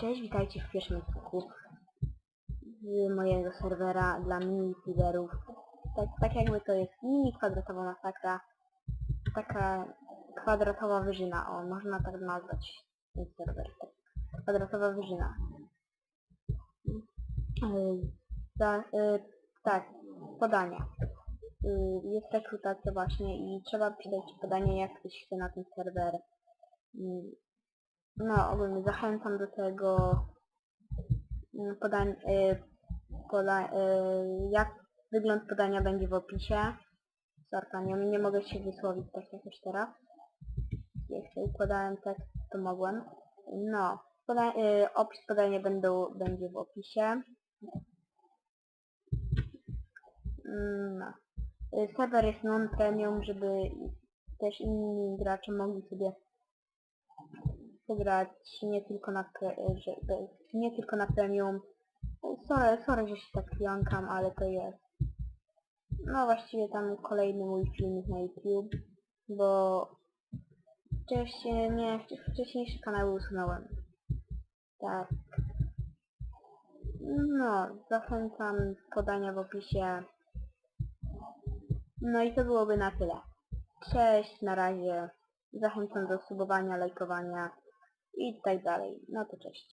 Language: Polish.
Cześć, witajcie w pierwszym odcinku z mojego serwera dla mini feederów. Tak, tak jakby to jest mini kwadratowa masakra. Taka kwadratowa wyżyna, o, można tak nazwać ten serwer. Tak. Kwadratowa wyżyna. Yy, za, yy, tak, podania. Yy, jest rekrutacja właśnie i trzeba pisać podanie jak ktoś chce na ten serwer. Yy, no, ogólnie zachęcam do tego mm, podań, y, poda, y, jak wygląd podania będzie w opisie. Sorka, nie, mogę się wysłowić tak jakoś teraz. Sobie układałem tekst, to mogłem. No, poda, y, opis podania będą, będzie w opisie. No. Y, Serwer jest non-premium, żeby też inni gracze mogli sobie pograć nie tylko na, pre- że, be- nie tylko na premium. Sorry, sorry, że się tak jąkam, ale to jest. No właściwie tam kolejny mój filmik na YouTube, bo wcześniej, nie, wcześniejsze kanały usunąłem. Tak. No, zachęcam podania w opisie. No i to byłoby na tyle. Cześć, na razie. Zachęcam do subowania, lajkowania i tak dalej. No to cześć.